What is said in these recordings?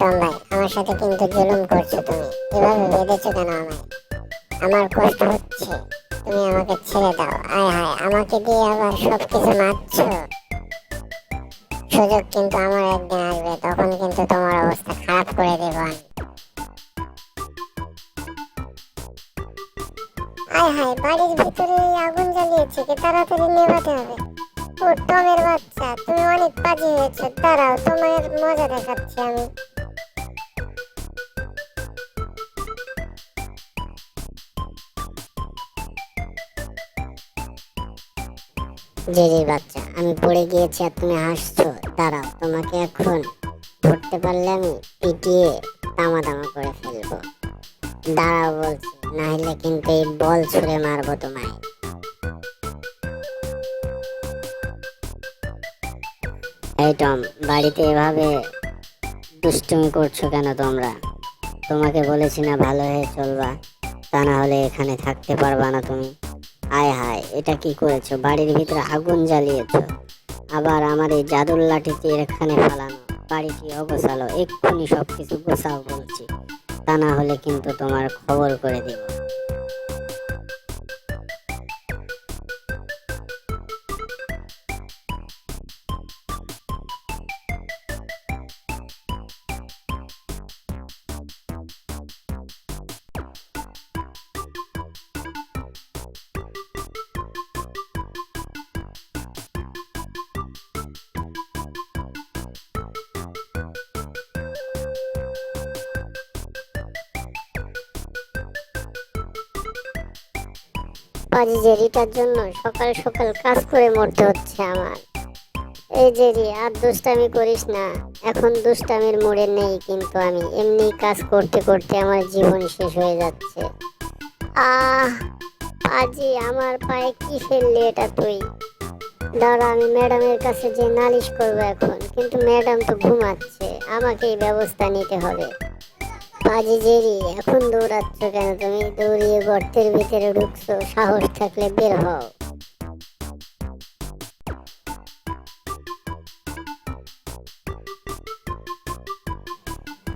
Tom ভাই আমার সাথে কিন্তু জুলুম করছ তুমি। এভাবে বেঁধেছো কেন আমায়? আমার কষ্ট হচ্ছে। তুমি আমাকে ছেড়ে দাও। আয় হায়, আমাকে দিয়ে আবার সব কিছু মারছো? সুযোগ কিন্তু আমার একদিন আসবে। তখন কিন্তু তোমার অবস্থা খারাপ করে দেব আমি। আয় হায়, বাড়ির ভিতরে আগুন জ্বালিয়েছে কি? তাড়াতাড়ি নেভাতে হবে। ও টমের বাচ্চা, তুমি অনেক বাজে হয়েছো। দাঁড়াও, তোমার মজা দেখাচ্ছি আমি। জেরির বাচ্চা, আমি পড়ে গিয়েছি আর তুমি হাসছো। দাঁড়াও, তোমাকে এখন ধরতে পারলে আমি পিটিয়ে তামা তামা করে ফেলব। দাঁড়াও বলছি না হলে কিন্তু এই বল ছুঁড়ে মারবো তোমায়। এই টম, বাড়িতে এভাবে দুষ্টুমি করছ কেন তোমরা? তোমাকে বলেছি না ভালো হয়ে চলবা, তা না হলে এখানে থাকতে পারবা না তুমি। আয় হায়, এটা কি করেছ? বাড়ির ভিতরে আগুন জ্বালিয়েছো। আবার আমার এই জাদুর লাঠিতে এখানে ফালানো। বাড়িটি অগোছালো, এক্ষুনি সব কিছু গোছাও বলছি। তা না হলে কিন্তু তোমার খবর করে দিব। পাজি জেরিটার জন্য সকাল সকাল কাজ করে মরতে হচ্ছে আমার। এই জেরি, আর দুষ্টামি করিস না। এখন দুষ্টামির মোড়ে নেই কিন্তু আমি। এমনি কাজ করতে করতে আমার জীবন শেষ হয়ে যাচ্ছে। আহ, পাজি, আমার পায়ে কি ফেললি এটা তুই? দাঁড়া, আমি ম্যাডামের কাছে যে নালিশ করব এখন। কিন্তু ম্যাডাম তো ঘুমাচ্ছে। আমাকেই ব্যবস্থা নিতে হবে। পাজি জেরি, এখন দৌড়াচ্ছ কেন? তুমি দৌড়িয়ে গর্তের ভিতরে ঢুকছো, সাহস থাকলে বের হও।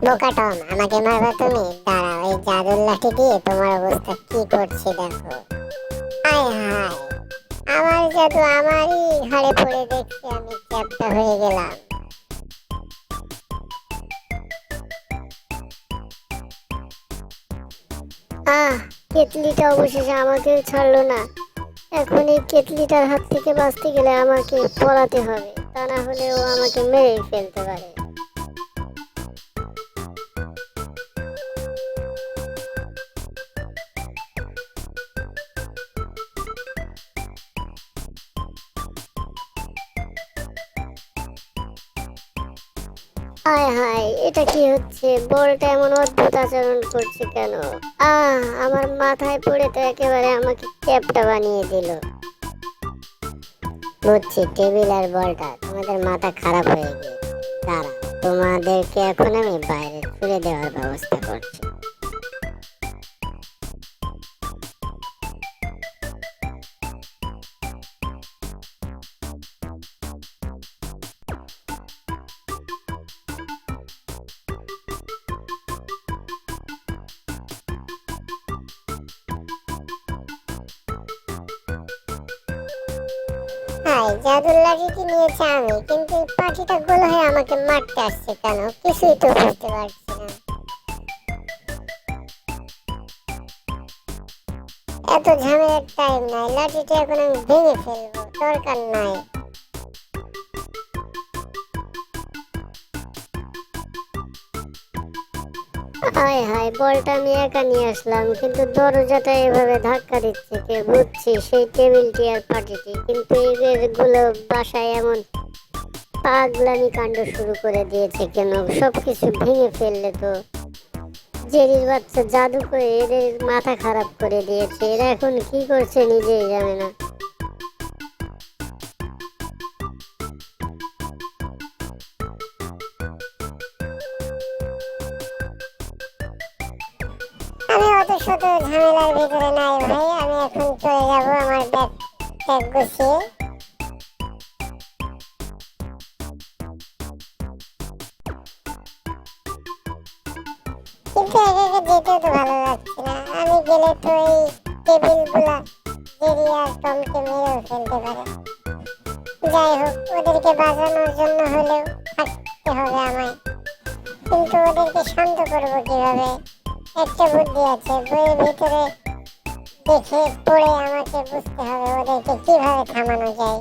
বোকাটম আমাকে মারবা তুমি? দাঁড়াও, এই জাদুর লাঠি দিয়ে তোমার অবস্থা কি করছে দেখো। হায় হায়, আমার জাদু আমারই ঘাড়ে পড়ে দেখছি, আমি চ্যাপটা হয়ে গেলাম। আহ কেতলিটা অবশেষে আমাকে ছাড়লো না। এখন এই কেটলিটার হাত থেকে বাঁচতে গেলে আমাকে পলাতে হবে। তা না হলে ও আমাকে মেরে ফেলতে পারে। হায় হায়, এটা কি হচ্ছে? বলটা এমন অদ্ভুত আচরণ করছে কেন? আহ, আমার মাথায় পড়ে তো একেবারে আমাকে ক্যাপটা বানিয়ে দিল। বুঝছি, টেবিল আর বলটা, তোমাদের মাথা খারাপ হয়ে গিয়েছে। দাঁড়া তোমাদেরকে এখন আমি বাইরে ছুড়ে দেওয়ার ব্যবস্থা করছি। নিয়েছি আমি? কিন্তু পাখিটা গোল হয়ে আমাকে মারতে আসছে কেন? কিছুই তো বুঝতে পারছি না। এত ঝামেলার টাইম নাই লাঠিটা এখন আমি ভেঙে ফেলব, দরকার নাই। হায় হায়, বলটা আমি একা নিয়ে আসলাম, কিন্তু দরজাটা এভাবে ধাক্কা দিচ্ছে কে বুঝছি, সেই টেবিলটি আর পাটিটি কিন্তু এগুলো বাসায় এমন পাগলামি কাণ্ড শুরু করে দিয়েছে কেন? সবকিছু ভেঙে ফেললে তো। জেরির বাচ্চা জাদু করে এদের মাথা খারাপ করে দিয়েছে, এরা এখন কি করছে নিজেই জানে না। অত ঝামেলার ভিতরে নাই ভাই, আমি এখন চলে যাব আমার ব্যাগ ট্যাগ গুছিয়ে। কিন্তু একে যেতেও তো ভালো লাগছে না। আমি গেলে তো এই টেবিলগুলা জেরিয়া টমকে মেরেও ফেলতে পারে। যাই হোক, ওদেরকে বাঁচানোর জন্য হলেও থাকতে হবে আমায়। কিন্তু ওদেরকে শান্ত করব কীভাবে? একটা বুদ্ধি আছে, বইয়ের ভিতরে দেখে পড়ে আমাকে বুঝতে হবে ওদেরকে কীভাবে থামানো যায়।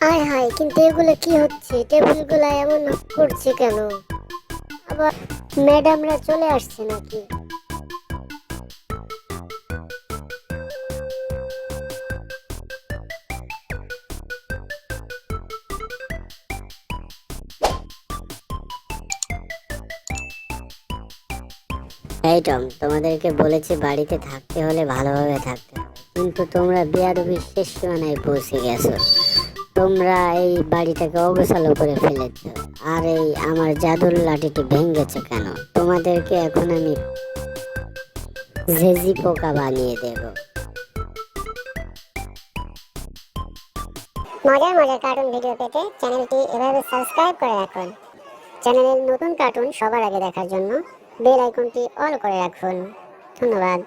হায় হায়, কিন্তু এগুলো কি হচ্ছে? টেবিলগুলো এমন করছে কেন? আবার ম্যাডামরা চলে আসছে নাকি? এই টম, তোমাদেরকে বলেছি বাড়িতে থাকতে হলে ভালোভাবে থাকতে হবে। কিন্তু তোমরা বেয়াদবি শেষ সীমানায় পৌঁছে গেছো। তোমরা এই বাড়িটাকে অগোছালো করে ফেলেছ। আর এই আমার জাদুর লাঠিটি ভেঙেছে কেন? তোমাদেরকে এখন আমি জেজি পোকা বানিয়ে দেব। মজার মজার কার্টুন ভিডিও পেতে চ্যানেলটি এভাবে সাবস্ক্রাইব করে রাখুন। চ্যানেলের নতুন কার্টুন সবার আগে দেখার জন্য বেল আইকনটি অল করে রাখুন। ধন্যবাদ।